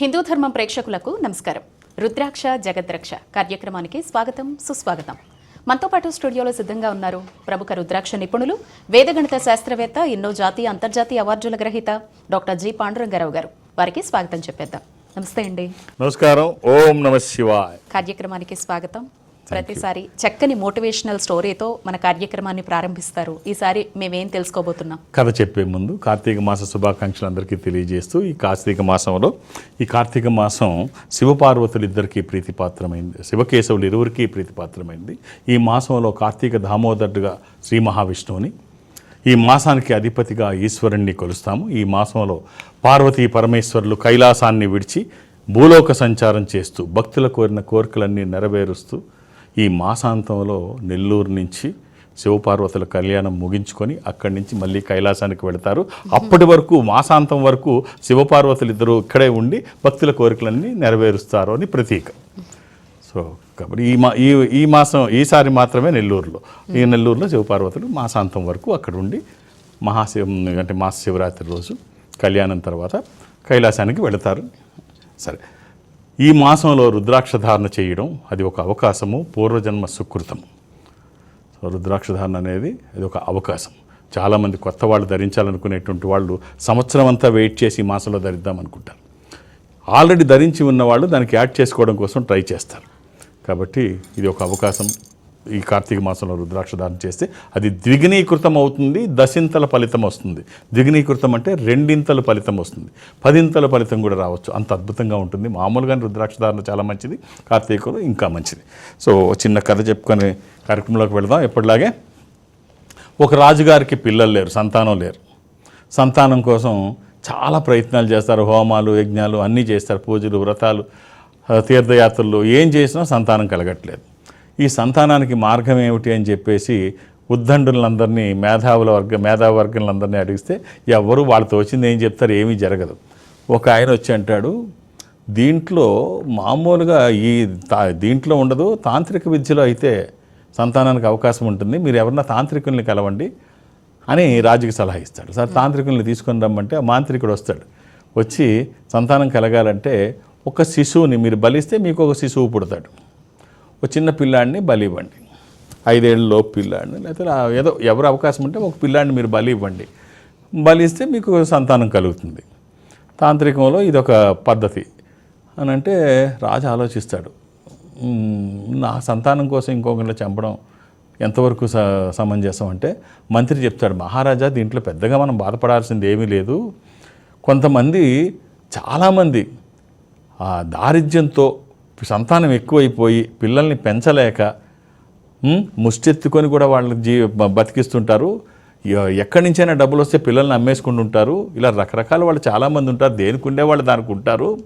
హిందూ ధర్మం ప్రేక్షకులకు నమస్కారం. రుద్రాక్ష జగద్రక్ష కార్యక్రమానికి స్వాగతం సుస్వాగతం. మనతో పాటు స్టూడియోలో సిద్ధంగా ఉన్నారు ప్రముఖ రుద్రాక్ష నిపుణులు వేదగణిత శాస్త్రవేత్త ఎన్నో జాతీయ అంతర్జాతీయ అవార్డుల గ్రహీత డాక్టర్ జి. పాండురంగారావు గారు. వారికి స్వాగతం చెప్పేద్దాం. నమస్తే అండి. నమస్కారం. ఓం నమ శివాయ్. కార్యక్రమానికి స్వాగతం. ప్రతిసారి చక్కని మోటివేషనల్ స్టోరీతో మన కార్యక్రమాన్ని ప్రారంభిస్తారు. ఈసారి మేమేం తెలుసుకోబోతున్నాం? కథ చెప్పే ముందు కార్తీక మాస శుభాకాంక్షలు అందరికీ తెలియజేస్తూ ఈ కార్తీక మాసంలో ఈ కార్తీక మాసం శివపార్వతులు ఇద్దరికీ ప్రీతిపాత్రమైంది. శివకేశవులు ఇరువురికి ప్రీతిపాత్రమైంది. ఈ మాసంలో కార్తీక దామోదరుడుగా శ్రీ మహావిష్ణువుని ఈ మాసానికి అధిపతిగా ఈశ్వరుణ్ణి కొలుస్తాము. ఈ మాసంలో పార్వతీ పరమేశ్వరులు కైలాసాన్ని విడిచి భూలోక సంచారం చేస్తూ భక్తుల కోరిన కోరికలన్నీ నెరవేరుస్తూ ఈ మాసాంతంలో నెల్లూరు నుంచి శివపార్వతుల కళ్యాణం ముగించుకొని అక్కడి నుంచి మళ్ళీ కైలాసానికి వెళతారు. అప్పటి వరకు మాసాంతం వరకు శివపార్వతులు ఇద్దరు ఇక్కడే ఉండి భక్తుల కోరికలన్నీ నెరవేరుస్తారు అని ప్రతీక. సో కాబట్టి ఈ మా ఈ ఈ మాసం ఈసారి మాత్రమే నెల్లూరులో. ఈ నెల్లూరులో శివపార్వతులు మాసాంతం వరకు అక్కడ ఉండి మహాశివ అంటే మాస శివరాత్రి రోజు కళ్యాణం తర్వాత కైలాసానికి వెళతారు. సరే. ఈ మాసంలో రుద్రాక్ష ధారణ చేయడం అది ఒక అవకాశము పూర్వజన్మ సుకృతం సో రుద్రాక్ష ధారణ అనేది అది ఒక అవకాశం. చాలామంది కొత్త వాళ్ళు ధరించాలనుకునేటువంటి వాళ్ళు సంవత్సరం అంతా వెయిట్ చేసి ఈ మాసంలో ధరిద్దాం అనుకుంటారు. ఆల్రెడీ ధరించి ఉన్నవాళ్ళు దానికి యాడ్ చేసుకోవడం కోసం ట్రై చేస్తారు. కాబట్టి ఇది ఒక అవకాశం. ఈ కార్తీక మాసంలో రుద్రాక్ష దానం చేస్తే అది ద్విగుణీకృతం అవుతుంది దశింతల ఫలితం వస్తుంది. ద్విగుణీకృతం అంటే రెండింతల ఫలితం వస్తుంది. పదింతల ఫలితం కూడా రావచ్చు. అంత అద్భుతంగా ఉంటుంది. మామూలుగానే రుద్రాక్ష ధారణ చాలా మంచిది. కార్తీకంలో ఇంకా మంచిది. సో చిన్న కథ చెప్పుకొని కార్యక్రమంలోకి వెళదాం. ఎప్పటిలాగే ఒక రాజుగారికి పిల్లలు లేరు సంతానం లేరు. సంతానం కోసం చాలా ప్రయత్నాలు చేస్తారు. హోమాలు యజ్ఞాలు అన్నీ చేస్తారు. పూజలు వ్రతాలు తీర్థయాత్రలు ఏం చేసినా సంతానం కలగట్లేదు. ఈ సంతానానికి మార్గం ఏమిటి అని చెప్పేసి ఉద్దండులందరినీ మేధావుల వర్గ మేధావ వర్గంలందరినీ అడిగిస్తే ఎవరు వాళ్ళతో వచ్చింది ఏం చెప్తారు ఏమీ జరగదు. ఒక ఆయన వచ్చి అంటాడు దీంట్లో మామూలుగా ఈ తా దీంట్లో ఉండదు తాంత్రిక విద్యలో అయితే సంతానానికి అవకాశం ఉంటుంది మీరు ఎవరన్నా తాంత్రికుల్ని కలవండి అని రాజుకి సలహా ఇస్తాడు. సార్ తాంత్రికుల్ని తీసుకొని రమ్మంటే ఆ మాంత్రికుడు వస్తాడు. వచ్చి సంతానం కలగాలంటే ఒక శిశువుని మీరు బలిస్తే మీకు ఒక శిశువు పుడతాడు. ఒక చిన్న పిల్లాడిని బలి ఇవ్వండి. ఐదేళ్ళ లోపు పిల్లాడిని. లేకపోతే ఏదో ఎవరు అవకాశం ఉంటే ఒక పిల్లాడిని మీరు బలి ఇవ్వండి. బలి ఇస్తే మీకు సంతానం కలుగుతుంది. తాంత్రికంలో ఇదొక పద్ధతి. అని అంటే రాజు ఆలోచిస్తాడు. నా సంతానం కోసం ఇంకొకరిని చంపడం ఎంతవరకు స సమంజసం అంటే మంత్రి చెప్తాడు మహారాజా దీంట్లో పెద్దగా మనం బాధపడాల్సింది ఏమీ లేదు. కొంతమంది చాలామంది ఆ దారిద్ర్యంతో సంతానం ఎక్కువైపోయి పిల్లల్ని పెంచలేక ముష్టెత్తుకొని కూడా వాళ్ళని జీ బతికిస్తుంటారు. ఎక్కడి నుంచైనా డబ్బులు వస్తే పిల్లల్ని అమ్మేసుకుంటుంటారు. ఇలా రకరకాల వాళ్ళు చాలామంది ఉంటారు. దేనికి ఉండేవాళ్ళు దానికి ఉంటారు.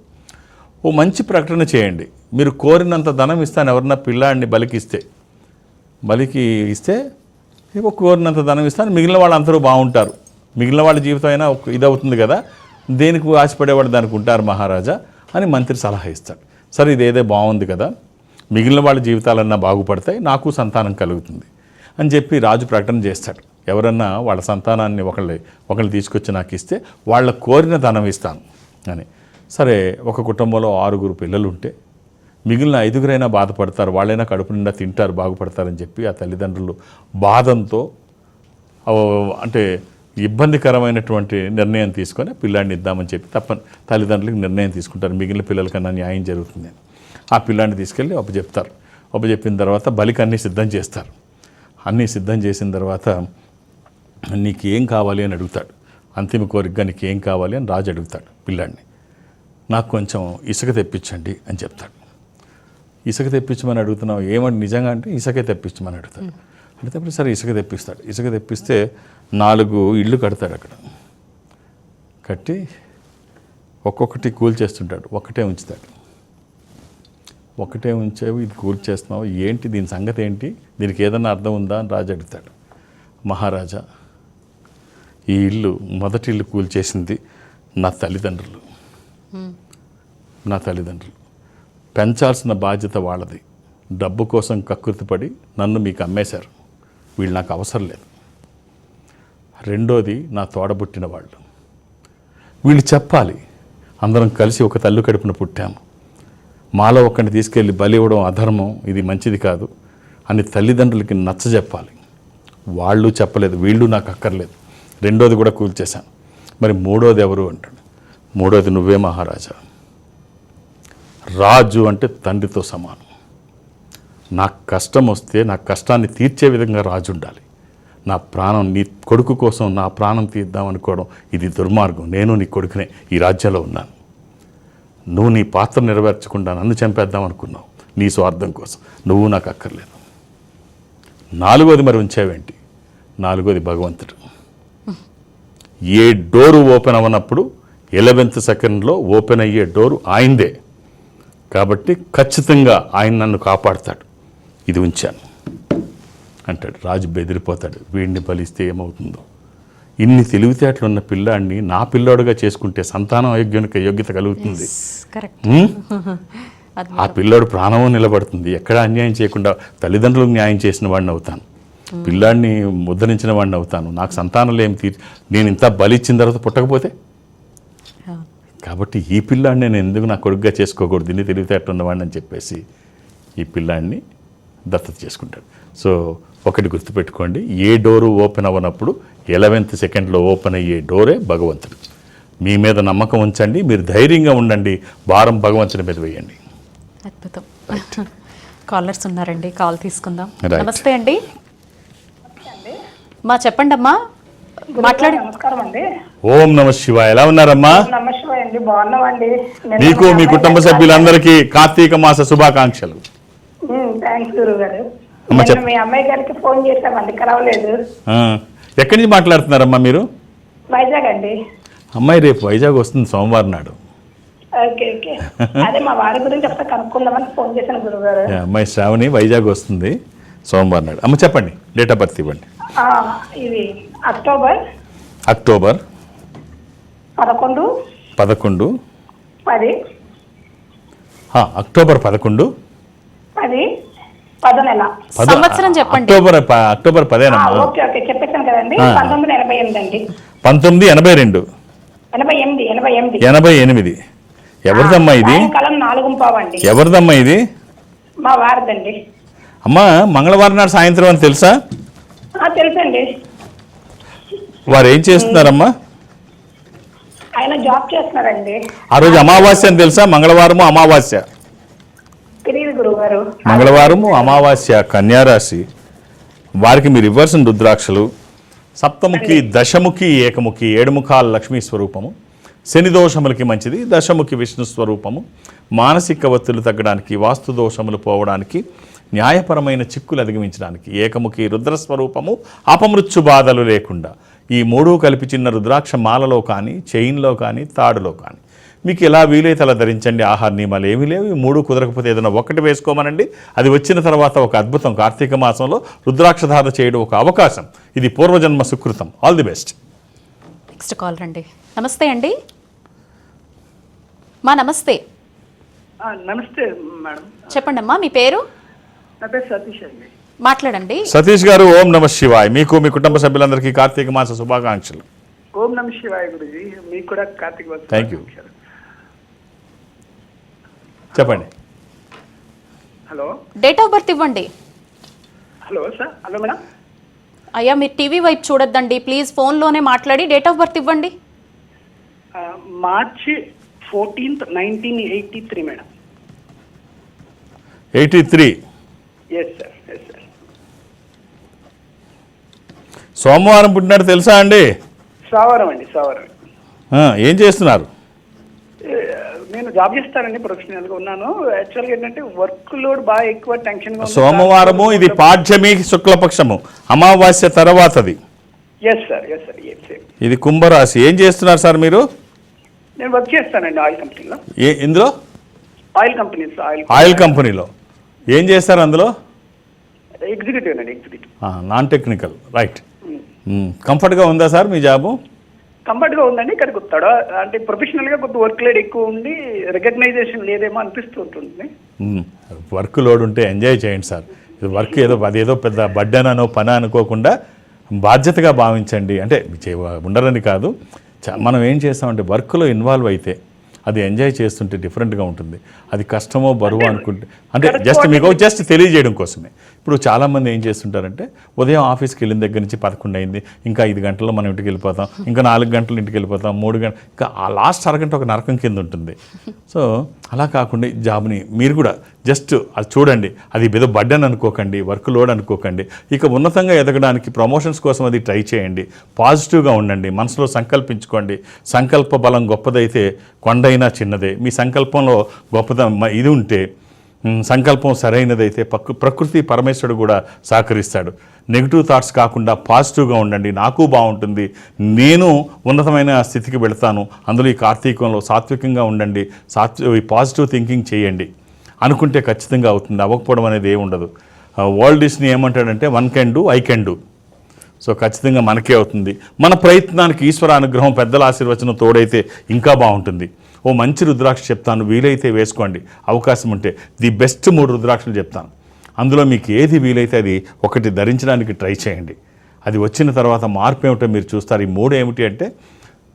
ఓ మంచి ప్రకటన చేయండి. మీరు కోరినంత ధనం ఇస్తాను ఎవరన్నా పిల్లాడిని బలికిస్తే. బలికి ఇస్తే ఏవో కోరినంత ధనం ఇస్తాను. మిగిలిన వాళ్ళు అందరూ బాగుంటారు. మిగిలిన వాళ్ళ జీవితం అయినా ఇదవుతుంది కదా. దేనికి ఆశపడేవాడు దానికి ఉంటారు మహారాజా అని మంత్రి సలహా ఇస్తాడు. సరే ఇదేదే బాగుంది కదా. మిగిలిన వాళ్ళ జీవితాలన్నా బాగుపడతాయి నాకు సంతానం కలుగుతుంది అని చెప్పి రాజు ప్రకటన చేస్తాడు. ఎవరన్నా వాళ్ళ సంతానాన్ని ఒకళ్ళు ఒకళ్ళు తీసుకొచ్చి నాకు ఇస్తే వాళ్ళ కోరిన ధనం ఇస్తాను అని. సరే ఒక కుటుంబంలో ఆరుగురు పిల్లలు ఉంటే మిగిలిన ఐదుగురైనా బాధపడతారు వాళ్ళైనా కడుపు నిండా తింటారు బాగుపడతారని చెప్పి ఆ తల్లిదండ్రులు బాధంతో అంటే ఇబ్బందికరమైనటువంటి నిర్ణయం తీసుకొని పిల్లాడిని ఇద్దామని చెప్పి తప్ప తల్లిదండ్రులకు నిర్ణయం తీసుకుంటారు. మిగిలిన పిల్లలకన్నా న్యాయం జరుగుతుంది ఆ పిల్లాడిని తీసుకెళ్ళి చెప్తారు చెప్పిన తర్వాత బలికి అన్నీ సిద్ధం చేస్తారు. అన్నీ సిద్ధం చేసిన తర్వాత నీకు ఏం కావాలి అని అడుగుతాడు. అంతిమ కోరికగా నీకు ఏం కావాలి అని రాజు అడుగుతాడు పిల్లాడిని. నాకు కొంచెం ఇసుక తెప్పించండి అని చెప్తాడు. ఇసుక తెప్పించమని అడుగుతున్నావు? ఏమంటే నిజంగా అంటే ఇసుకే తెప్పించమని అడుగుతాడు. అడిగితే సరే ఇసుక తెప్పిస్తాడు. ఇసుక తెప్పిస్తే నాలుగు ఇళ్ళు కడతాడు అక్కడ. కట్టి ఒక్కొక్కటి కూల్ చేస్తుంటాడు. ఒక్కటే ఉంచుతాడు. ఒకటే ఉంచావు ఇది కూల్ చేస్తున్నావు? ఏంటి దీని సంగతి ఏంటి? దీనికి ఏదైనా అర్థం ఉందా అని రాజు అడుగుతాడు. మహారాజా ఈ ఇల్లు మొదటి ఇల్లు కూల్ చేసింది నా తల్లిదండ్రులు. నా తల్లిదండ్రులు. పెంచాల్సిన బాధ్యత వాళ్ళది. డబ్బు కోసం కకృతిపడి నన్ను మీకు అమ్మేశారు. వీళ్ళు నాకు అవసరం లేదు. రెండోది నా తోడబుట్టిన వాళ్ళు. వీళ్ళు చెప్పాలి అందరం కలిసి ఒక తల్లు కడుపున పుట్టాము. మాలో ఒక్కడిని తీసుకెళ్ళి బలి ఇవ్వడం అధర్మం ఇది మంచిది కాదు అని తల్లిదండ్రులకి నచ్చజెప్పాలి వాళ్ళు చెప్పలేదు వీళ్ళు నాకు అక్కర్లేదు. రెండోది కూడా కూల్చేశాను మరి మూడోది ఎవరు అంటాడు? మూడోది నువ్వే మహారాజా. రాజు అంటే తండ్రితో సమానం. నాకు కష్టం వస్తే నా కష్టాన్ని తీర్చే విధంగా రాజు ఉండాలి. నా ప్రాణం నీ కొడుకు కోసం నా ప్రాణం తీద్దాం అనుకోవడం ఇది దుర్మార్గం. నేను నీ కొడుకునే ఈ రాజ్యంలో ఉన్నాను. నువ్వు నీ పాత్ర నెరవేర్చకుండా నన్ను చంపేద్దాం అనుకున్నావు నీ స్వార్థం కోసం. నువ్వు నాకు అక్కర్లేదు. నాలుగోది మరి ఉంచావేంటి? నాలుగోది భగవంతుడు. ఏ డోరు ఓపెన్ అవ్వనప్పుడు ఎలవెంత్ సెకండ్లో ఓపెన్ అయ్యే డోరు ఆయనదే. కాబట్టి ఖచ్చితంగా ఆయన నన్ను కాపాడుతాడు. ఇది ఉంచాను. అంటాడు. రాజు బెదిరిపోతాడు. వీడిని బలిస్తే ఏమవుతుందో. ఇన్ని తెలివితేటలు ఉన్న పిల్లాడిని నా పిల్లోడుగా చేసుకుంటే సంతానం అయోగ్యానికి యోగ్యత కలుగుతుంది? ఆ పిల్లోడు ప్రాణము నిలబడుతుంది. ఎక్కడ అన్యాయం చేయకుండా తల్లిదండ్రులకు న్యాయం చేసిన వాడిని అవుతాను. పిల్లాడిని ముద్రించిన వాడిని అవుతాను. నాకు సంతానం ఏం తీ నేను ఇంత బలి ఇచ్చిన తర్వాత పుట్టకపోతే? కాబట్టి ఈ పిల్లాడిని నేను ఎందుకు నా కొడుకుగా చేసుకోకూడదు? ఇన్ని తెలివితేటలు ఉన్నవాడిని అని చెప్పేసి ఈ పిల్లాడిని దత్తత చేసుకుంటాడు. సో ఒకటి గుర్తుపెట్టుకోండి. ఏ డోరు ఓపెన్ అవ్వనప్పుడు ఎలవెంత్ సెకండ్లో ఓపెన్ అయ్యే డోరే భగవంతుడు. మీ మీద నమ్మకం ఉంచండి. మీరు ధైర్యంగా ఉండండి. భారం భగవంతుని మీద వేయండి. అద్భుతం. కాలర్స్ ఉన్నారండి. కాల్ తీసుకుందాం. నమస్తే అండి. మా చెప్పండి అమ్మా మాట్లాడి నమస్కారం అండి ఓం నమ శివ ఎలా ఉన్నారమ్మా? నమస్కారం అండి. బాగున్నామండి. నీకు మీ కుటుంబ సభ్యులందరికీ కార్తీక మాస శుభాకాంక్షలు. మీ అమ్మాయి గారికి ఫోన్ చేశామండి కలవలేదు ఎక్కడి నుంచి మాట్లాడుతున్నారమ్మా మీరు? వైజాగ్ అండి. అమ్మాయి రేపు వైజాగ్ వస్తుంది సోమవారం నాడు. Okay okay. అదే మా వారి గురించి ఒకసారి కనుక్కుందామని ఫోన్ చేశాను అమ్మాయి శ్రావణి వైజాగ్ వస్తుంది సోమవారం నాడు. అమ్మ చెప్పండి డేట్ ఆఫ్ బర్త్ ఇవ్వండి. ఇది అక్టోబర్ అక్టోబర్ పదకొండు పదకొండు పది ఆ, అక్టోబర్ పదకొండు పది పదో నెల పద- సంవత్సరం చెప్పండి. అక్టోబర్ అక్టోబర్ ఆ, పదేనమ్మా ఓకే ఓకే. చెప్పేశాను కదండి. ఆ. పంతొమ్మిది ఎనభై ఎనిమిది అండి. పంతొమ్మిది ఎనభై రెండు. ఎనభై ఎనిమిది ఎనభై ఎనిమిది. ఎనభై ఎనిమిది. ఎవరిదమ్మా ఇది? నాలుగు పావండి. ఎవరిదమ్మా ఇది? మా వారిదండి. అమ్మా మంగళవారం నాడు సాయంత్రం అని తెలుసా? ఆ, తెలుసండి. వారు ఏం చేస్తున్నారమ్మా? ఆయన జాబ్ చేస్తున్నారండి. ఆ రోజు అమావాస్య అని తెలుసా? మంగళవారము అమావాస్య. మంగళవారము అమావాస్య కన్యారాశి. వారికి మీరు ఇవ్వాల్సిన రుద్రాక్షలు సప్తముఖి దశముఖి ఏకముఖి ఏడుముఖాల లక్ష్మీ స్వరూపము. శని దోషములకి మంచిది దశముఖి విష్ణు స్వరూపము. మానసిక ఒత్తిళ్ళు తగ్గడానికి వాస్తు దోషములు పోవడానికి న్యాయపరమైన చిక్కులు అధిగమించడానికి ఏకముఖి రుద్ర స్వరూపము అపమృత్యు బాధలు లేకుండా. ఈ మూడు కలిపి చిన్న రుద్రాక్ష మాలలో కానీ చైన్లో కానీ తాడులో కానీ. మీకు ఎలా వీలైతే అలా ధరించండి. ఆహార నియమాలు ఏమీ లేవు. ఈ మూడు కుదరకపోతే ఏదైనా ఒకటి వేసుకోమనండి. అది వచ్చిన తర్వాత ఒక అద్భుతం. కార్తీక మాసంలో రుద్రాక్ష ధారణ చేయడం ఒక అవకాశం. ఇది పూర్వజన్మ సుకృతం. All the best. Next call రండి. నమస్తే అండి. మా నమస్తే. ఆ, నమస్తే మేడం. చెప్పండి అమ్మా మీ పేరు? నా పేరు సతీష్ అండి. మాట్లాడండి. సతీష్ గారు ఓం నమ శివాయ్. మీకు మీ కుటుంబ సభ్యులందరికీ కార్తీక మాస శుభాకాంక్షలు. ఓం నమ శివాయ గురుజీ. మీకు కూడా కార్తీక you. శుభాకాంక్షలు. చెప్పండి. హలో. డేట్ ఆఫ్ బర్త్ ఇవ్వండి. Hello sir hello madam. అయ్యా మీరు టీవీ వైపు చూడొద్దండి. ప్లీజ్ ఫోన్లోనే మాట్లాడి డేట్ ఆఫ్ బర్త్ ఇవ్వండి. March fourteenth nineteen eighty three madam. Eighty three? Yes sir yes sir సోమవారం పుట్టినట్టు తెలుసా అండి? సోమవారం అండి సోమవారం ఆ, ఏం చేస్తున్నారు? నేను జాబ్ చేస్తానండి ప్రొఫెషనల్గా ఉన్నాను. యాక్చువల్గా ఏంటంటే వర్క్ లోడ్ బాగా ఎక్కువ టెన్షన్గా సోమవారము ఇది పాఠ్యమి శుక్లపక్షము. అమావాస్య తర్వాతది. Yes sir yes sir yes sir ఇది కుంభరాశి. ఏం చేస్తున్నారు సార్ మీరు? నేను వర్క్ చేస్తానండి ఆయిల్ కంపెనీలో. ఏ ఇందులో? ఆయిల్ కంపెనీస్ ఆయిల్ ఆయిల్ కంపెనీలో. ఏం చేస్తారు అందులో? ఎగ్జిక్యూటివ్ అండి ఎగ్జిక్యూటివ్ నాన్ టెక్నికల్ రైట్ కంఫర్ట్గా ఉందా సార్ మీ జాబు? కంఫర్ట్గా ఉందండి ఇక్కడ తడ అంటే ప్రొఫెషనల్గా వర్క్ లోడ్ ఎక్కువ ఉండి రికగ్నైజేషన్ లేదేమో అనిపిస్తూ ఉంటుంది. వర్క్ లోడ్ ఉంటే ఎంజాయ్ చేయండి సార్. వర్క్ ఏదో అదేదో పెద్ద బడ్డననో పని అనుకోకుండా బాధ్యతగా భావించండి. అంటే ఉండరని కాదు. చ- మనం ఏం చేస్తామంటే వర్క్లో ఇన్వాల్వ్ అయితే అది ఎంజాయ్ చేస్తుంటే డిఫరెంట్గా ఉంటుంది. అది కష్టమో బరువు అనుకుంటే అంటే జస్ట్ మీకు జస్ట్ తెలియజేయడం కోసమే. ఇప్పుడు చాలామంది ఏం చేస్తుంటారంటే ఉదయం ఆఫీస్కి వెళ్ళిన దగ్గర నుంచి పదకొండు అయింది. ఇంకా ఐదు గంటల్లో మనం ఇంటికి వెళ్ళిపోతాం. ఇంకా నాలుగు గంటలు ఇంటికి వెళ్ళిపోతాం. మూడు గంటలు ఇంకా ఆ లాస్ట్ అరగంట ఒక నరకం కింద ఉంటుంది. సో అలా కాకుండా జాబ్ని మీరు కూడా జస్ట్ అది చూడండి అది ఏదో బడ్డన్ అనుకోకండి వర్క్ లోడ్ అనుకోకండి. ఇక ఉన్నతంగా ఎదగడానికి ప్రమోషన్స్ కోసం అది ట్రై చేయండి. పాజిటివ్గా ఉండండి మనసులో సంకల్పించుకోండి. సంకల్ప బలం గొప్పదైతే కొండైనా చిన్నదే. మీ సంకల్పంలో గొప్పద ఇది ఉంటే సంకల్పం సరైనదైతే పక్కు ప్రకృతి పరమేశ్వరుడు కూడా సహకరిస్తాడు. నెగిటివ్ థాట్స్ కాకుండా పాజిటివ్గా ఉండండి. నాకు బాగుంటుంది. నేను ఉన్నతమైన స్థితికి వెళతాను. అందులో ఈ కార్తీకంలో సాత్వికంగా ఉండండి. సాత్వి పాజిటివ్ థింకింగ్ చేయండి. అనుకుంటే ఖచ్చితంగా అవుతుంది. అవ్వకపోవడం అనేది ఏమి ఉండదు. వరల్డ్ డిస్ని ఏమంటాడంటే one can do I can do. So ఖచ్చితంగా మనకే అవుతుంది. మన ప్రయత్నానికి ఈశ్వర అనుగ్రహం పెద్దల ఆశీర్వచనం తోడైతే ఇంకా బాగుంటుంది. ఓ మంచి రుద్రాక్ష చెప్తాను. వీలైతే వేసుకోండి. అవకాశం ఉంటే ది బెస్ట్ మూడు రుద్రాక్షలు చెప్తాను. అందులో మీకు ఏది వీలైతే అది ఒకటి ధరించడానికి ట్రై చేయండి. అది వచ్చిన తర్వాత మార్పు ఏమిటో మీరు చూస్తారు. ఈ మూడు ఏమిటి అంటే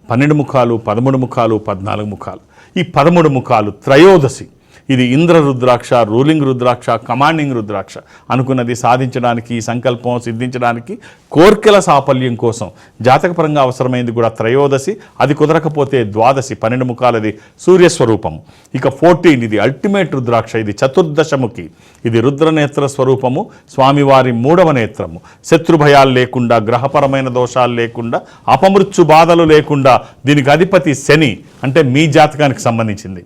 పన్నెండు ముఖాలు పదమూడు ముఖాలు పద్నాలుగు ముఖాలు. ఈ పదమూడు ముఖాలు త్రయోదశి. ఇది ఇంద్ర రుద్రాక్ష రూలింగ్ రుద్రాక్ష కమాండింగ్ రుద్రాక్ష అనుకున్నది సాధించడానికి ఈ సంకల్పం సిద్ధించడానికి కోర్కెల సాఫల్యం కోసం. జాతకపరంగా అవసరమైంది కూడా త్రయోదశి అది కుదరకపోతే ద్వాదశి పన్నెండు ముఖాలది సూర్యస్వరూపం. ఇక ఫోర్టీన్ ఇది అల్టిమేట్ రుద్రాక్ష ఇది చతుర్దశముఖి. ఇది రుద్రనేత్ర స్వరూపము స్వామివారి మూడవ నేత్రము. శత్రుభయాలు లేకుండా గ్రహపరమైన దోషాలు లేకుండా అపమృత్యు బాధలు లేకుండా దీనికి అధిపతి శని అంటే మీ జాతకానికి సంబంధించింది.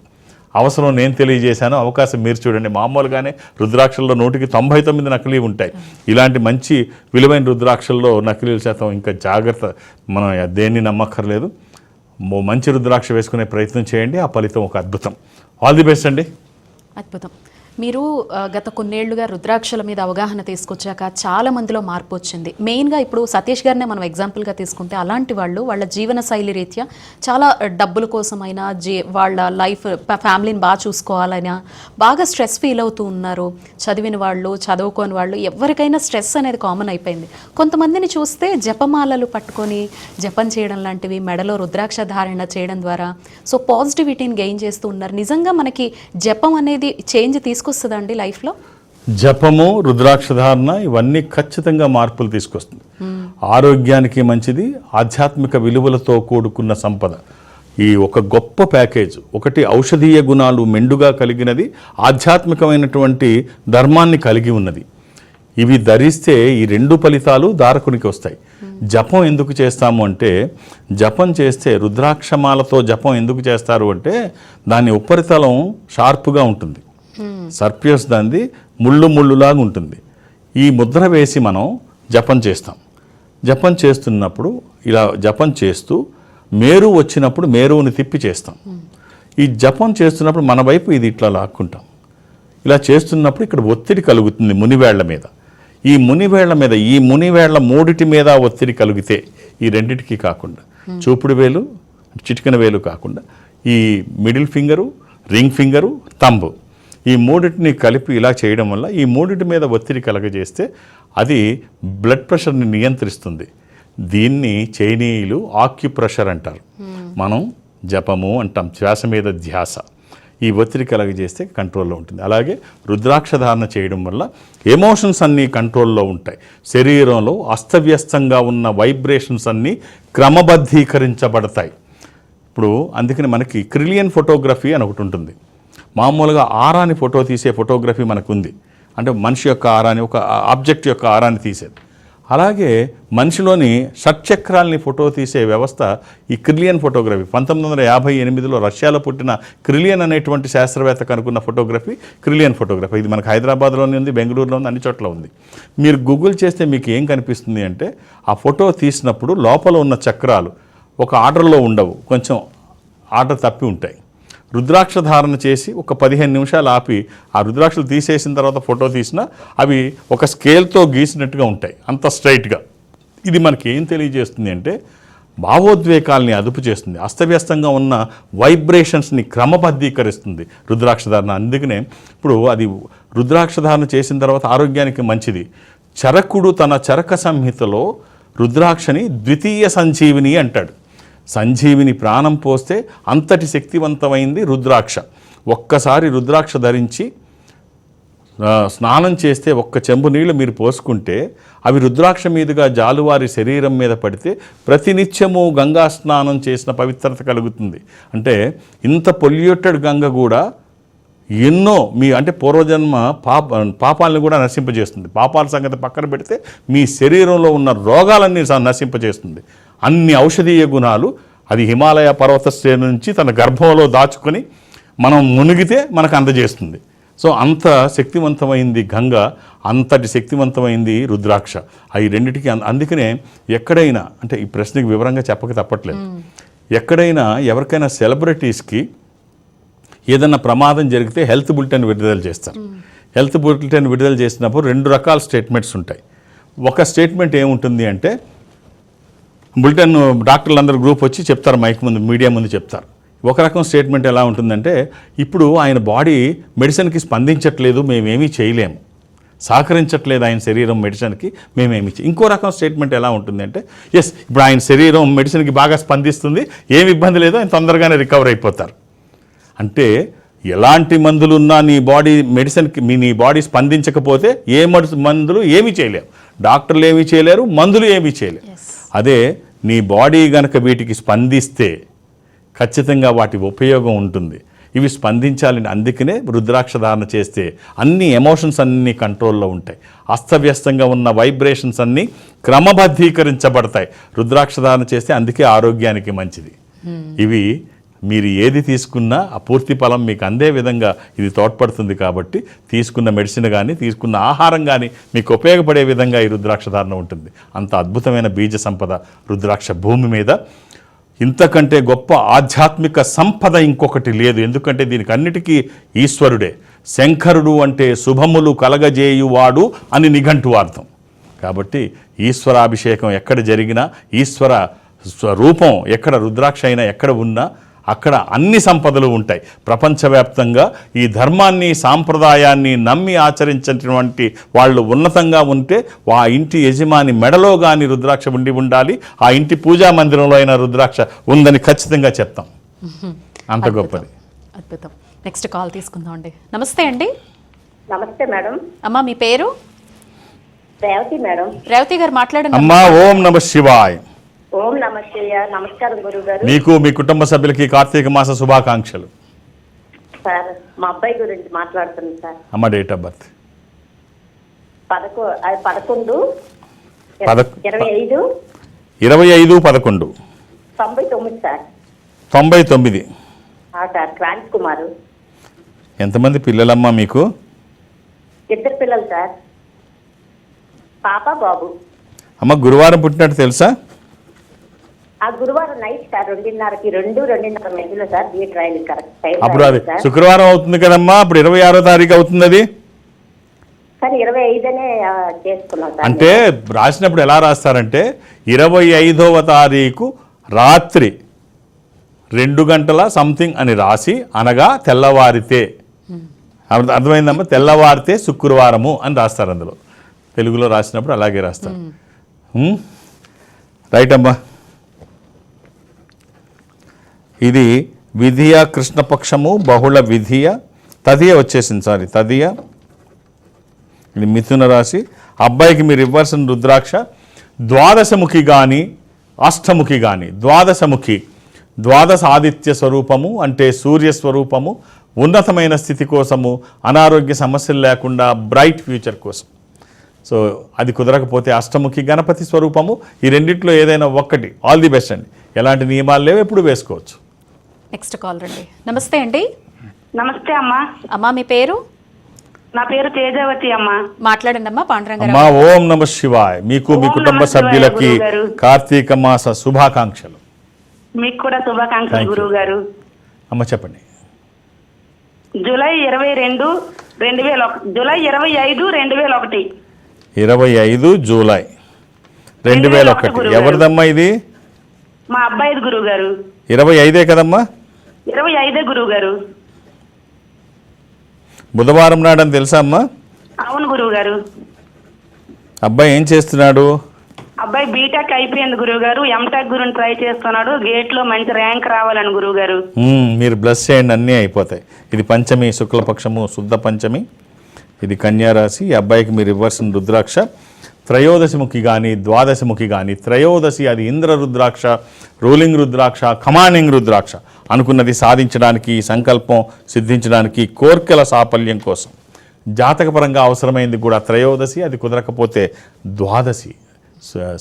అవసరం నేను తెలియజేశాను అవకాశం మీరు చూడండి. మామూలుగానే రుద్రాక్షల్లో నూటికి తొంభై తొమ్మిది నకిలీ ఉంటాయి. ఇలాంటి మంచి విలువైన రుద్రాక్షల్లో నకిలీల శాతం ఇంకా జాగ్రత్త మనం దేన్ని నమ్మక్కర్లేదు. మంచి రుద్రాక్ష వేసుకునే ప్రయత్నం చేయండి. ఆ ఫలితం ఒక అద్భుతం. ఆల్ ది బెస్ట్ అండి. అద్భుతం. మీరు గత కొన్నేళ్ళుగా రుద్రాక్షల మీద అవగాహన తీసుకొచ్చాక చాలా మందిలో మార్పు వచ్చింది. మెయిన్గా ఇప్పుడు సతీష్ గారినే మనం ఎగ్జాంపుల్గా తీసుకుంటే అలాంటి వాళ్ళు వాళ్ళ జీవన శైలి రీత్యా చాలా డబ్బుల కోసమైనా జీ వాళ్ళ లైఫ్ ఫ్యామిలీని బాగా చూసుకోవాలైనా బాగా స్ట్రెస్ ఫీల్ అవుతూ ఉన్నారు. చదివిన వాళ్ళు చదువుకోని వాళ్ళు ఎవరికైనా స్ట్రెస్ అనేది కామన్ అయిపోయింది. కొంతమందిని చూస్తే జపమాలలు పట్టుకొని జపం చేయడం లాంటివి మెడలో రుద్రాక్ష ధారణ చేయడం ద్వారా సో పాజిటివిటీని గెయిన్ చేస్తూ ఉన్నారు. నిజంగా మనకి జపం అనేది చేంజ్ తీసుకొస్తుందండి లైఫ్లో? జపము రుద్రాక్షధారణ ఇవన్నీ ఖచ్చితంగా మార్పులు తీసుకొస్తుంది. ఆరోగ్యానికి మంచిది ఆధ్యాత్మిక విలువలతో కూడుకున్న సంపద. ఈ ఒక గొప్ప ప్యాకేజ్ ఒకటి ఔషధీయ గుణాలు మెండుగా కలిగినది ఆధ్యాత్మికమైనటువంటి ధర్మాన్ని కలిగి ఉన్నది. ఇవి ధరిస్తే ఈ రెండు ఫలితాలు దారకునికి వస్తాయి. జపం ఎందుకు చేస్తాము అంటే జపం చేస్తే రుద్రాక్షమాలతో జపం ఎందుకు చేస్తారు అంటే దాని ఉపరితలం షార్ప్గా ఉంటుంది. సర్పియస్ దాంది ముళ్ళు ముళ్ళులాగా ఉంటుంది. ఈ ముద్ర వేసి మనం జపం చేస్తాం. జపం చేస్తున్నప్పుడు ఇలా జపం చేస్తూ మేరు వచ్చినప్పుడు మేరువుని తిప్పి చేస్తాం. ఈ జపం చేస్తున్నప్పుడు మన వైపు ఇది ఇట్లా లాక్కుంటాం. ఇలా చేస్తున్నప్పుడు ఇక్కడ ఒత్తిడి కలుగుతుంది మునివేళ్ళ మీద. ఈ మునివేళ్ళ మీద ఈ మునివేళ్ళ మూడిటి మీద ఒత్తిడి కలిగితే ఈ రెండిటికి కాకుండా చూపుడు వేలు చిటికెన వేలు కాకుండా ఈ middle finger ring finger thumb ఈ మూడిటిని కలిపి ఇలా చేయడం వల్ల ఈ మూడిటి మీద ఒత్తిడి కలగజేస్తే అది బ్లడ్ ప్రెషర్ని నియంత్రిస్తుంది. దీన్ని చైనీయులు ఆక్యుప్రెషర్ అంటారు. మనం జపము అంటాం శ్వాస మీద ధ్యాస. ఈ ఒత్తిడి కలగజేస్తే కంట్రోల్లో ఉంటుంది. అలాగే రుద్రాక్ష ధారణ చేయడం వల్ల ఎమోషన్స్ అన్నీ కంట్రోల్లో ఉంటాయి. శరీరంలో అస్తవ్యస్తంగా ఉన్న వైబ్రేషన్స్ అన్నీ క్రమబద్ధీకరించబడతాయి. ఇప్పుడు అందుకని మనకి క్రిలియన్ ఫోటోగ్రఫీ అని ఒకటి ఉంటుంది. మామూలుగా ఆరాని ఫోటో తీసే ఫోటోగ్రఫీ మనకుంది. అంటే మనిషి యొక్క ఆరాని ఒక ఆబ్జెక్ట్ యొక్క ఆరాన్ని తీసేది. అలాగే మనిషిలోని షట్చక్రాల్ని ఫోటో తీసే వ్యవస్థ ఈ క్రిలియన్ ఫోటోగ్రఫీ. పంతొమ్మిది వందల యాభై ఎనిమిదిలో రష్యాలో పుట్టిన క్రిలియన్ అనేటువంటి శాస్త్రవేత్త కనుక్కున్న ఫోటోగ్రఫీ క్రిలియన్ ఫోటోగ్రఫీ. ఇది మనకు హైదరాబాద్లోనే ఉంది బెంగళూరులో ఉంది అన్ని చోట్ల ఉంది. మీరు గూగుల్ చేస్తే మీకు ఏం కనిపిస్తుంది అంటే ఆ ఫోటో తీసినప్పుడు లోపల ఉన్న చక్రాలు ఒక ఆర్డర్లో ఉండవు. కొంచెం ఆర్డర్ తప్పి ఉంటాయి. రుద్రాక్ష ధారణ చేసి ఒక పదిహేను నిమిషాలు ఆపి ఆ రుద్రాక్షలు తీసేసిన తర్వాత ఫోటో తీసినా అవి ఒక స్కేల్తో గీసినట్టుగా ఉంటాయి అంత స్ట్రైట్గా. ఇది మనకి ఏం తెలియజేస్తుంది అంటే భావోద్వేగాల్ని అదుపు చేస్తుంది. అస్తవ్యస్తంగా ఉన్న వైబ్రేషన్స్ని క్రమబద్ధీకరిస్తుంది రుద్రాక్షధారణ. అందుకనే ఇప్పుడు అది రుద్రాక్షధారణ చేసిన తర్వాత ఆరోగ్యానికి మంచిది. చరకుడు తన చరక సంహితలో రుద్రాక్షని ద్వితీయ సంజీవిని అంటాడు. సంజీవిని ప్రాణం పోస్తే అంతటి శక్తివంతమైంది రుద్రాక్ష. ఒక్కసారి రుద్రాక్ష ధరించి స్నానం చేస్తే ఒక్క చెంబు నీళ్ళు మీరు పోసుకుంటే అవి రుద్రాక్ష మీదుగా జాలువారి శరీరం మీద పడితే ప్రతినిత్యము గంగా స్నానం చేసిన పవిత్రత కలుగుతుంది. అంటే ఇంత పొల్యూటెడ్ గంగ కూడా ఎన్నో మీ అంటే పూర్వజన్మ పాప పాపాలను కూడా నశింపజేస్తుంది. పాపాల సంగతి పక్కన పెడితే మీ శరీరంలో ఉన్న రోగాలన్నీ స- నశింపజేస్తుంది. అన్ని ఔషధీయ గుణాలు అది హిమాలయ పర్వత శ్రేణి నుంచి తన గర్భంలో దాచుకొని మనం మునిగితే మనకు అందజేస్తుంది. సో అంత శక్తివంతమైంది గంగ అంతటి శక్తివంతమైంది రుద్రాక్ష. అవి రెండిటికి అందుకనే ఎక్కడైనా అంటే ఈ ప్రశ్నకి వివరంగా చెప్పక తప్పట్లేదు. ఎక్కడైనా ఎవరికైనా సెలబ్రిటీస్కి ఏదన్నా ప్రమాదం జరిగితే హెల్త్ బులెటిన్ విడుదల చేస్తారు. హెల్త్ బులెటిన్ విడుదల చేసినప్పుడు రెండు రకాల స్టేట్మెంట్స్ ఉంటాయి. ఒక స్టేట్మెంట్ ఏముంటుంది అంటే బులెటిన్ డాక్టర్లు అందరు గ్రూప్ వచ్చి చెప్తారు మైక్ ముందు మీడియా ముందు చెప్తారు. ఒక రకం స్టేట్మెంట్ ఎలా ఉంటుందంటే ఇప్పుడు ఆయన బాడీ మెడిసిన్కి స్పందించట్లేదు మేమేమీ చేయలేము. సహకరించట్లేదు ఆయన శరీరం మెడిసిన్కి మేమేమి ఇంకో రకం స్టేట్మెంట్ ఎలా ఉంటుంది అంటే ఎస్ ఇప్పుడు ఆయన శరీరం మెడిసిన్కి బాగా స్పందిస్తుంది ఏమి ఇబ్బంది లేదు ఆయన తొందరగానే రికవర్ అయిపోతారు. అంటే ఎలాంటి మందులు ఉన్నా నీ బాడీ మెడిసిన్కి మీ నీ బాడీ స్పందించకపోతే ఏ మడు- మందులు ఏమీ చేయలేవు. డాక్టర్లు ఏమీ చేయలేరు మందులు ఏమీ చేయలేరు అదే నీ బాడీ గనక వీటికి స్పందిస్తే ఖచ్చితంగా వాటి ఉపయోగం ఉంటుంది. ఇవి స్పందించాలని అందుకనే రుద్రాక్ష ధారణ చేస్తే అన్ని ఎమోషన్స్ అన్నీ కంట్రోల్లో ఉంటాయి. అస్తవ్యస్తంగా ఉన్న వైబ్రేషన్స్ అన్నీ క్రమబద్ధీకరించబడతాయి. రుద్రాక్ష ధారణ చేస్తే అందుకే ఆరోగ్యానికి మంచిది. ఇవి మీరు ఏది తీసుకున్నా ఆ పూర్తి ఫలం మీకు అందే విధంగా ఇది తోడ్పడుతుంది కాబట్టి తీసుకున్న మెడిసిన్ కానీ తీసుకున్న ఆహారం కానీ మీకు ఉపయోగపడే విధంగా ఈ రుద్రాక్ష ధారణ ఉంటుంది. అంత అద్భుతమైన బీజ సంపద రుద్రాక్ష భూమి మీద. ఇంతకంటే గొప్ప ఆధ్యాత్మిక సంపద ఇంకొకటి లేదు. ఎందుకంటే దీనికి అన్నిటికీ ఈశ్వరుడే. శంకరుడు అంటే శుభములు కలగజేయువాడు అని నిఘంటువార్థం కాబట్టి ఈశ్వరాభిషేకం ఎక్కడ జరిగినా ఈశ్వర స్వరూపం ఎక్కడ రుద్రాక్ష అయినా ఎక్కడ ఉన్నా అక్కడ అన్ని సంపదలు ఉంటాయి. ప్రపంచవ్యాప్తంగా ఈ ధర్మాన్ని సాంప్రదాయాన్ని నమ్మి ఆచరించినటువంటి వాళ్ళు ఉన్నతంగా ఉంటే ఆ ఇంటి యజమాని మెడలో కానీ రుద్రాక్ష ఉండి ఉండాలి. ఆ ఇంటి పూజా మందిరంలో అయిన రుద్రాక్ష ఉందని ఖచ్చితంగా చెప్తాం. అంత గొప్పది. అద్భుతం. నెక్స్ట్ కాల్ తీసుకుందాం అండి. నమస్తే అండి. నమస్తే మేడం. అమ్మా మీ పేరు? రేవతి మేడం. రేవతి గారు మాట్లాడండి. అమ్మా ఓం నమ శివాయ్. ఓం నమస్తే నమస్కారం గురువు గారు మీకు మీ కుటుంబ సభ్యులకి కార్తీక మాస శుభాకాంక్షలు. సార్ మా అబ్బాయి గురించి మాట్లాడుతున్నాను సార్. అమ్మ డేట్ ఆఫ్ బర్త్ పదకొ పదకొండు. పదకొ- ఇరవై ఐదు. ఇరవై ఐదు పదకొండు. తొంభై తొమ్మిది సార్. తొంభై తొమ్మిది. ఆ సార్ క్రాంతి కుమార్. ఎంతమంది పిల్లలమ్మా మీకు? ఇద్దరు పిల్లలు సార్. పాప బాబు. అమ్మ గురువారం పుట్టినట్టు తెలుసా? ఆ గురువారం నైట్ సార్ రెండున్నరకి రెండు రెండున్నర మధ్యలో సార్ రైలు కరెక్ట్ టైం అప్పుడు అది సార్. శుక్రవారం అవుతుంది కదమ్మా అప్పుడు ఇరవై ఆరో తారీఖు అవుతుంది అది కానీ ఇరవై ఐదునే చేసుకున్నాం సార్ అంటే రాసినప్పుడు ఎలా రాస్తారంటే ఇరవై ఐదవ తారీఖు రాత్రి రెండు గంటల సంథింగ్ అని రాసి అనగా తెల్లవారితే. అర్థ- అర్థమైందమ్మా? తెల్లవారితే శుక్రవారము అని రాస్తారు అందులో. తెలుగులో రాసినప్పుడు అలాగే రాస్తారు? రైట్ అమ్మా. ఇది విధియ కృష్ణపక్షము బహుళ విధియ. తదియ వచ్చేసింది సారీ తదియ. ఇది మిథున రాశి. అబ్బాయికి మీరు ఇవ్వాల్సిన రుద్రాక్ష ద్వాదశముఖి కానీ అష్టముఖి కానీ ద్వాదశముఖి ద్వాదశ ఆదిత్య స్వరూపము అంటే సూర్య స్వరూపము ఉన్నతమైన స్థితి కోసము అనారోగ్య సమస్యలు లేకుండా బ్రైట్ ఫ్యూచర్ కోసం. సో అది కుదరకపోతే అష్టముఖి గణపతి స్వరూపము ఈ రెండిట్లో ఏదైనా ఒక్కటి ఆల్ ది బెస్ట్ అండి. ఎలాంటి నియమాలు లేవు ఎప్పుడు వేసుకోవచ్చు. నెక్స్ట్ కాల్ రండి. నమస్తే అండి. నమస్తే అమ్మా. అమ్మా మీ పేరు? నా పేరు తేజావతి అమ్మా. మాట్లాడండి అమ్మా అమ్మా ఓం నమ శివాయ్. మీకు మీ కుటుంబ సభ్యులకి. కార్తీక మాస శుభాకాంక్షలు. మీకు కూడా శుభాకాంక్షలు. గురువు గారు అమ్మ చెప్పండి. జూలై ఇరవై రెండు రెండు వేల ఒక జూలై ఇరవై ఐదు రెండు వేల ఒకటి. ఇరవై ఐదు జూలై. రెండు వేల ఒకటి. ఎవరిదమ్మా ఇది? మా అబ్బాయి గురువు గారు ఇరవై ఐదే కదమ్మా? ఇరవై ఐదే గురువు గారు బుధవారం నాడని తెలుసా అమ్మా? అవును గురువు గారు అబ్బాయి ఏం చేస్తున్నాడు? అబ్బాయి బీటెక్ అయిపోయింది గురువు గారు ఎంటెక్ గురించి ట్రై చేస్తున్నాడు. గేట్లో మంచి ర్యాంక్ రావాలని గురువు గారు మీరు బ్లస్ చేయండి అన్నీ అయిపోతాయి. ఇది పంచమి శుక్లపక్షము శుద్ధ పంచమి. ఇది కన్యారాశి. ఈ అబ్బాయికి మీరు ఇవ్వాల్సిన రుద్రాక్ష. త్రయోదశముఖి కానీ ద్వాదశముఖి కానీ త్రయోదశి అది ఇంద్ర రుద్రాక్ష రూలింగ్ రుద్రాక్ష కమాండింగ్ రుద్రాక్ష. అనుకున్నది సాధించడానికి సంకల్పం సిద్ధించడానికి కోర్కెల సాఫల్యం కోసం. జాతకపరంగా అవసరమైంది కూడా త్రయోదశి అది కుదరకపోతే ద్వాదశి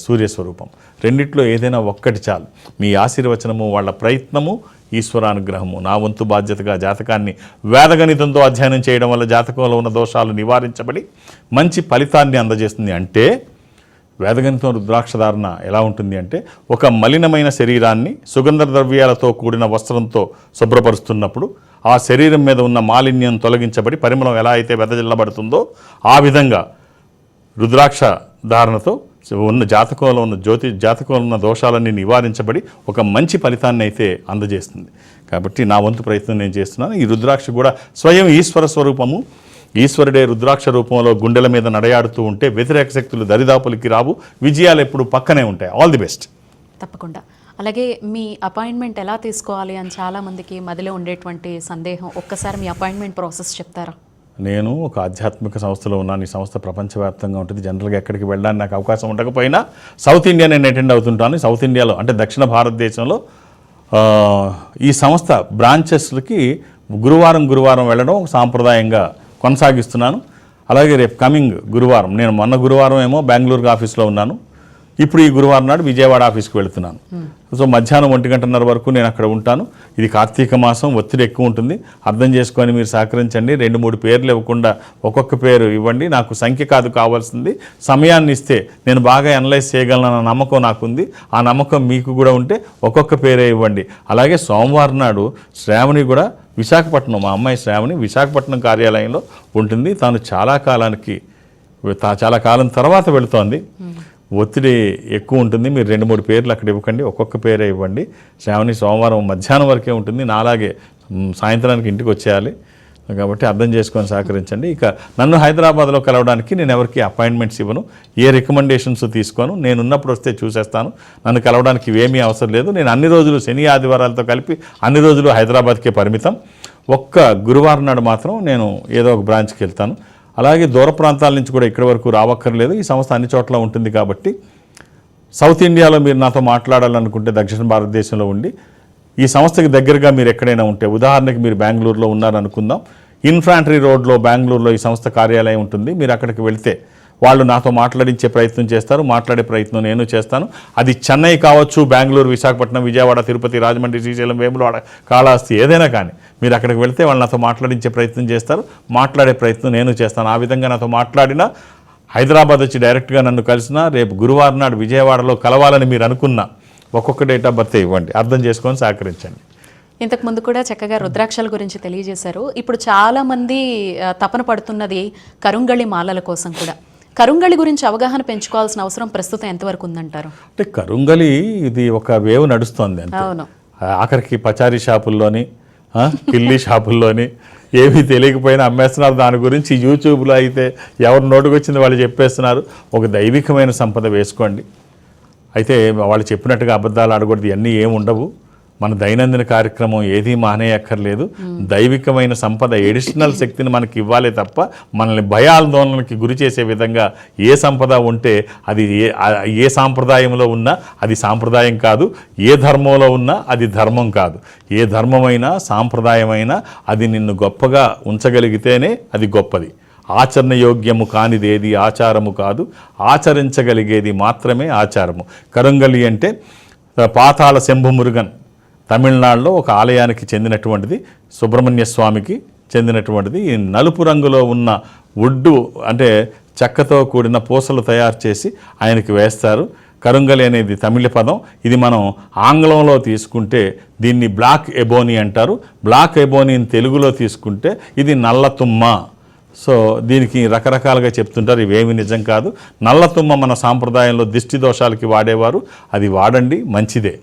సూర్యస్వరూపం. రెండిట్లో ఏదైనా ఒక్కటి చాలు. మీ ఆశీర్వచనము వాళ్ళ ప్రయత్నము ఈశ్వరానుగ్రహము. నా వంతు బాధ్యతగా జాతకాన్ని వేదగణితంతో అధ్యయనం చేయడం వల్ల జాతకంలో ఉన్న దోషాలు నివారించబడి మంచి ఫలితాన్ని అందజేస్తుంది. అంటే వేదగణితం రుద్రాక్షధారణ ఎలా ఉంటుంది అంటే ఒక మలినమైన శరీరాన్ని సుగంధ ద్రవ్యాలతో కూడిన వస్త్రంతో శుభ్రపరుస్తున్నప్పుడు ఆ శరీరం మీద ఉన్న మాలిన్యం తొలగించబడి పరిమళం ఎలా అయితే వెదజల్లబడుతుందో ఆ విధంగా రుద్రాక్ష ధారణతో ఉన్న జాతకంలో ఉన్న జ్యోతి జాతకంలో ఉన్న దోషాలన్నీ నివారించబడి ఒక మంచి ఫలితాన్ని అయితే అందజేస్తుంది. కాబట్టి నా వంతు ప్రయత్నం నేను చేస్తున్నాను. ఈ రుద్రాక్ష కూడా స్వయం ఈశ్వర స్వరూపము. ఈశ్వరుడే రుద్రాక్ష రూపంలో గుండెల మీద నడయాడుతూ ఉంటే వ్యతిరేక శక్తులు దరిదాపులకి రావు. విజయాలు ఎప్పుడు పక్కనే ఉంటాయి. ఆల్ ది బెస్ట్ తప్పకుండా. అలాగే మీ అపాయింట్మెంట్ ఎలా తీసుకోవాలి అని చాలా మందికి మదిలో ఉండేటువంటి సందేహం. ఒక్కసారి మీ అపాయింట్మెంట్ ప్రాసెస్ చెప్తారా? నేను ఒక ఆధ్యాత్మిక సంస్థలో ఉన్నాను. ఈ సంస్థ ప్రపంచవ్యాప్తంగా ఉంటుంది. జనరల్గా ఎక్కడికి వెళ్ళడానికి నాకు అవకాశం ఉండకపోయినా సౌత్ ఇండియా నేను అటెండ్ అవుతుంటాను. సౌత్ ఇండియాలో అంటే దక్షిణ భారతదేశంలో ఈ సంస్థ బ్రాంచెస్లకి గురువారం గురువారం వెళ్ళడం సాంప్రదాయంగా కొనసాగిస్తున్నాను. అలాగే రేపు కమింగ్ గురువారం నేను మొన్న గురువారం ఏమో బెంగళూరు ఆఫీస్లో ఉన్నాను. ఇప్పుడు ఈ గురువారం నాడు విజయవాడ ఆఫీస్కి వెళుతున్నాను. సో మధ్యాహ్నం ఒంటి గంటన్నర వరకు నేను అక్కడ ఉంటాను. ఇది కార్తీక మాసం ఒత్తిడి ఎక్కువ ఉంటుంది. అర్థం చేసుకొని మీరు సహకరించండి. రెండు మూడు పేర్లు ఇవ్వకుండా ఒక్కొక్క పేరు ఇవ్వండి. నాకు సంఖ్య కాదు కావాల్సింది. సమయాన్ని ఇస్తే నేను బాగా అనలైజ్ చేయగలనన్న నమ్మకం నాకుంది. ఆ నమ్మకం మీకు కూడా ఉంటే ఒక్కొక్క పేరే ఇవ్వండి. అలాగే సోమవారం నాడు శ్రావణి కూడా విశాఖపట్నం మా అమ్మాయి శ్రావణి విశాఖపట్నం కార్యాలయంలో ఉంటుంది. తాను చాలా కాలానికి తా- చాలా కాలం తర్వాత వెళుతోంది. ఒత్తిడి ఎక్కువ ఉంటుంది. మీరు రెండు మూడు పేర్లు అక్కడ ఇవ్వకండి. ఒక్కొక్క పేరే ఇవ్వండి. శ్రావణి సోమవారం మధ్యాహ్నం వరకే ఉంటుంది. నాలాగే సాయంత్రానికి ఇంటికి వచ్చేయాలి. కాబట్టి అర్థం చేసుకొని సహకరించండి. ఇక నన్ను హైదరాబాద్లో కలవడానికి నేను ఎవరికి అపాయింట్మెంట్స్ ఇవ్వను. ఏ రికమెండేషన్స్ తీసుకోను. నేను ఉన్నప్పుడు వస్తే చూసేస్తాను. నన్ను కలవడానికి ఇవేమీ అవసరం లేదు. నేను అన్ని రోజులు శని ఆదివారాలతో కలిపి అన్ని రోజులు హైదరాబాద్కే పరిమితం. ఒక్క గురువారం నాడు మాత్రం నేను ఏదో ఒక బ్రాంచ్కి వెళ్తాను. అలాగే దూర ప్రాంతాల నుంచి కూడా ఇక్కడి వరకు రావక్కర్లేదు. ఈ సంస్థ అన్ని చోట్ల ఉంటుంది కాబట్టి సౌత్ ఇండియాలో మీరు నాతో మాట్లాడాలనుకుంటే దక్షిణ భారతదేశంలో ఉండి ఈ సంస్థకి దగ్గరగా మీరు ఎక్కడైనా ఉంటే ఉదాహరణకి మీరు బెంగళూరులో ఉన్నారనుకుందాం. ఇన్ఫాంట్రీ రోడ్లో బెంగళూరులో ఈ సంస్థ కార్యాలయం ఉంటుంది. మీరు అక్కడికి వెళ్తే వాళ్ళు నాతో మాట్లాడించే ప్రయత్నం చేస్తారు మాట్లాడే ప్రయత్నం నేను చేస్తాను. అది చెన్నై కావచ్చు బెంగళూరు విశాఖపట్నం విజయవాడ తిరుపతి రాజమండ్రి శ్రీశైలం వేములవాడ కాళహస్తి ఏదైనా కానీ మీరు అక్కడికి వెళితే వాళ్ళు నాతో మాట్లాడించే ప్రయత్నం చేస్తారు మాట్లాడే ప్రయత్నం నేను చేస్తాను. ఆ విధంగా నాతో మాట్లాడినా హైదరాబాద్ వచ్చి డైరెక్ట్గా నన్ను కలిసినా రేపు గురువారం నాడు విజయవాడలో కలవాలని మీరు అనుకున్నా ఒక్కొక్క డేట్ ఆఫ్ బర్త్ ఇవ్వండి అర్థం చేసుకొని సహకరించండి. ఇంతకుముందు కూడా చక్కగా రుద్రాక్షల గురించి తెలియజేశారు. ఇప్పుడు చాలామంది తపన పడుతున్నది కరుంగళి మాలల కోసం కూడా. కరుంగళి గురించి అవగాహన పెంచుకోవాల్సిన అవసరం ప్రస్తుతం ఎంతవరకు ఉందంటారు? అంటే కరుంగలి ఇది ఒక వేవ్ నడుస్తోంది అవును. ఆఖరికి పచారీ షాపుల్లోని ఆ, కిల్లీ షాపుల్లోని ఏమీ తెలియకపోయినా అమ్మేస్తున్నారు. దాని గురించి యూట్యూబ్లో అయితే ఎవరు నోటుకు వచ్చింది వాళ్ళు చెప్పేస్తున్నారు. ఒక దైవికమైన సంపద వేసుకోండి. అయితే వాళ్ళు చెప్పినట్టుగా అబద్ధాలు ఆడకూడదు. ఇవన్నీ ఏమి ఉండవు. మన దైనందిన కార్యక్రమం ఏదీ మానేయక్కర్లేదు. దైవికమైన సంపద ఎడిషనల్ శక్తిని మనకి ఇవ్వాలి తప్ప మనల్ని భయాందోళనకి గురి చేసే విధంగా ఏ సంపద ఉంటే అది ఏ ఏ సాంప్రదాయంలో ఉన్నా అది సాంప్రదాయం కాదు. ఏ ధర్మంలో ఉన్నా అది ధర్మం కాదు. ఏ ధర్మమైనా సాంప్రదాయమైనా అది నిన్ను గొప్పగా ఉంచగలిగితేనే అది గొప్పది. ఆచరణయోగ్యము కానిదేది ఆచారము కాదు. ఆచరించగలిగేది మాత్రమే ఆచారము. కరంగలి అంటే పాతాళ శంభు మురుగన్ తమిళనాడులో ఒక ఆలయానికి చెందినటువంటిది సుబ్రహ్మణ్య స్వామికి చెందినటువంటిది. ఈ నలుపు రంగులో ఉన్న వుడ్డు అంటే చెక్కతో కూడిన పూసలు తయారు చేసి ఆయనకి వేస్తారు. కరుంగలి అనేది తమిళ పదం. ఇది మనం ఆంగ్లంలో తీసుకుంటే దీన్ని బ్లాక్ ఎబోని అంటారు. బ్లాక్ ఎబోనీని తెలుగులో తీసుకుంటే ఇది నల్లతుమ్మ. సో దీనికి రకరకాలుగా చెప్తుంటారు. ఇవేమి నిజం కాదు. నల్లతుమ్మ మన సాంప్రదాయంలో దిష్టి దోషాలకి వాడేవారు. అది వాడండి మంచిదే.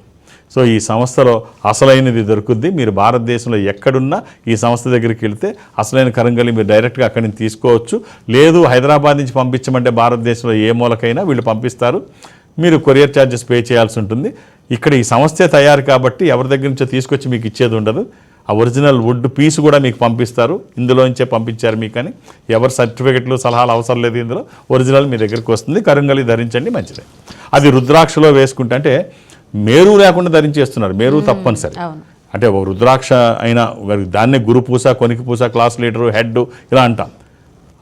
సో ఈ సంస్థలో అసలైనది దొరుకుద్ది. మీరు భారతదేశంలో ఎక్కడున్నా ఈ సంస్థ దగ్గరికి వెళ్తే అసలైన కరంగలి మీరు డైరెక్ట్గా అక్కడి నుంచి తీసుకోవచ్చు. లేదు హైదరాబాద్ నుంచి పంపించమంటే భారతదేశంలో ఏ మూలకైనా వీళ్ళు పంపిస్తారు. మీరు కొరియర్ ఛార్జెస్ పే చేయాల్సి ఉంటుంది. ఇక్కడ ఈ సంస్థే తయారు కాబట్టి ఎవరి దగ్గర నుంచో తీసుకొచ్చి మీకు ఇచ్చేది ఉండదు. ఆ ఒరిజినల్ వుడ్ పీస్ కూడా మీకు పంపిస్తారు. ఇందులోంచే పంపించారు మీకు అని. ఎవరి సర్టిఫికెట్లు సలహాలు అవసరం లేదు ఇందులో. ఒరిజినల్ మీ దగ్గరికి వస్తుంది. కరుంగలి ధరించండి మంచిదే. అది రుద్రాక్షలో వేసుకుంటే అంటే మేరు లేకుండా ధరించేస్తున్నారు. మేరు తప్పనిసరి. అంటే ఒక రుద్రాక్ష అయినా దాన్నే గురు పూస కొనికి పూస క్లాస్ లీడరు హెడ్ ఇలా అంటాం.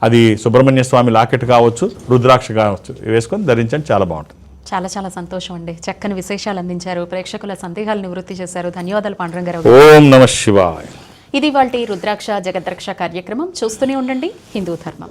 అది సుబ్రహ్మణ్య స్వామి లాకెట్ కావచ్చు రుద్రాక్ష కావచ్చు వేసుకొని ధరించండి చాలా బాగుంటుంది. చాలా చాలా సంతోషం అండి. చక్కని విశేషాలు అందించారు. ప్రేక్షకుల సందేహాలు నివృత్తి చేశారు. ధన్యవాదాలు పాండురంగారావు గారు. ఓం నమ శివాయ. ఇది వాళ్ళ రుద్రాక్ష జగద్రక్ష కార్యక్రమం. చూస్తూనే ఉండండి. హిందూ ధర్మం.